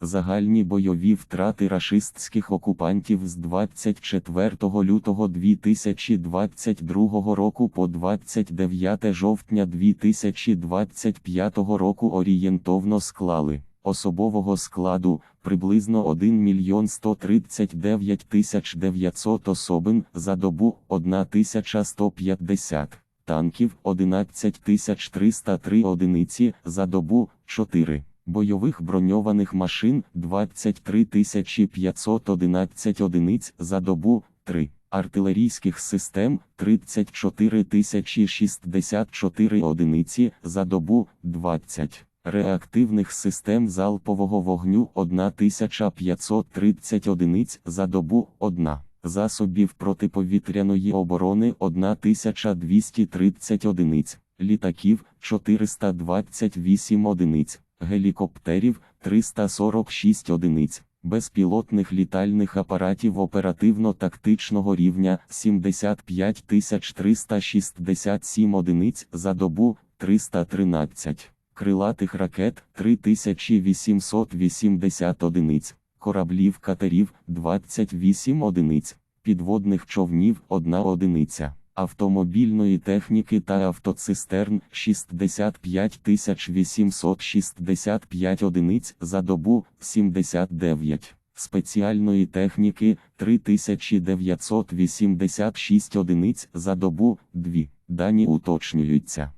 Загальні бойові втрати рашистських окупантів з 24 лютого 2022 року по 29 жовтня 2025 року орієнтовно склали особового складу приблизно 1 мільйон 139 тисяч 900 особин за добу 1150 танків 11303 одиниці за добу 4, бойових броньованих машин 23511 одиниць за добу 3, артилерійських систем 34064 одиниці за добу 20. Реактивних систем залпового вогню 1530 одиниць за добу 1 засобів протиповітряної оборони 1230 одиниць, літаків 428 одиниць, гелікоптерів 346 одиниць, безпілотних літальних апаратів оперативно-тактичного рівня 75 367 одиниць за добу 313. Крилатих ракет 3880 одиниць, кораблів катерів 28 одиниць, підводних човнів 1 одиниця, автомобільної техніки та автоцистерн 65 865 одиниць за добу 79. Спеціальної техніки 3986 одиниць за добу 2. Дані уточнюються.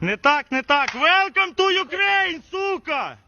Не так, не так. Welcome to Ukraine, сука!